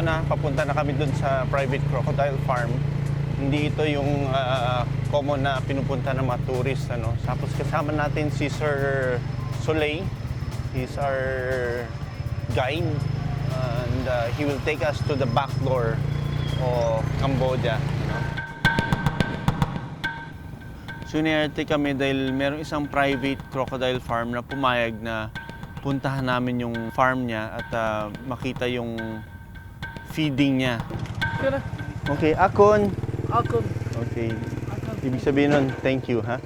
na, papunta na kami dun sa private crocodile farm. Hindi ito yung ah, common na pinupunta ng mga tourist. Ano. Tapos kasama natin si Sir Soleil. He's our guide. And ah, he will take us to the back door of Cambodia. You know. Sunerte kami dahil merong isang private crocodile farm na pumayag na puntahan namin yung farm niya at ah, makita yung feeding niya. Okay, Akon. ako. Okay. Ibig sabihin nun, thank you, ha?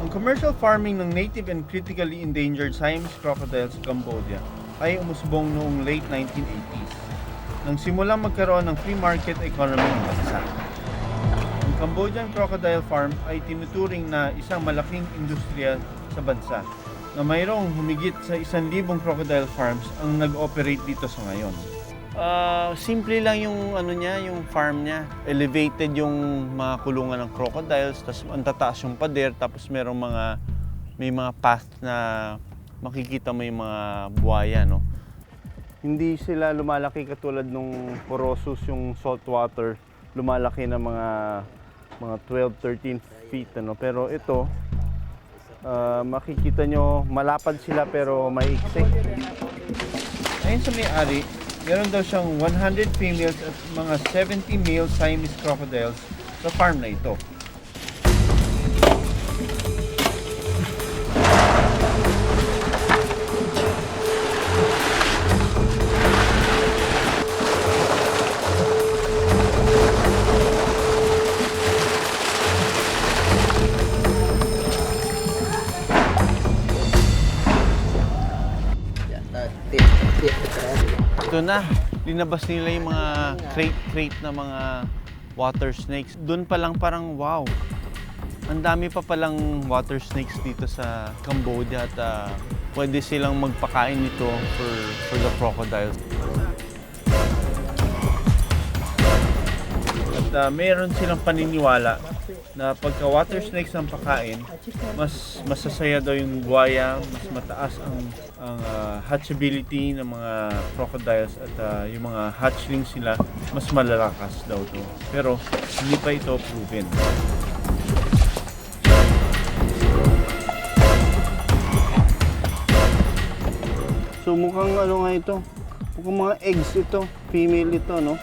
Ang commercial farming ng native and critically endangered Siamese crocodiles sa Cambodia ay umusbong noong late 1980s nang simulang magkaroon ng free market economy ng bansa. Ang Cambodian Crocodile Farm ay tinuturing na isang malaking industriya sa bansa na mayroong humigit sa isang libong crocodile farms ang nag-operate dito sa ngayon. Ah, simple lang yung ano niya, yung farm niya. Elevated yung mga kulungan ng crocodiles, tapos ang tataas yung pader, tapos merong mga may mga path na makikita mo yung mga buhaya, no. Hindi sila lumalaki katulad nung porosus yung saltwater, lumalaki na mga mga 12, 13 feet, ano. Pero ito, ah, makikita nyo, malapad sila pero maiiksi. Ayon sa may-ari, meron daw siyang 100 females at mga 70 male Siamese crocodiles sa farm na ito. Ito na, linabas nila yung mga crate-crate na mga water snakes. Doon pa lang parang wow. Ang dami pa palang water snakes dito sa Cambodia at ah, pwede silang magpakain nito for, for the crocodiles. Ah, meron silang paniniwala na pagka water snakes ang pakain, mas masasaya daw yung buhaya, mas mataas ang ang ah, hatchability ng mga crocodiles at ah, yung mga hatchlings sila mas malalakas daw to. Pero hindi pa ito proven. So mukhang ano nga ito? Mukhang mga eggs ito. Female ito, no?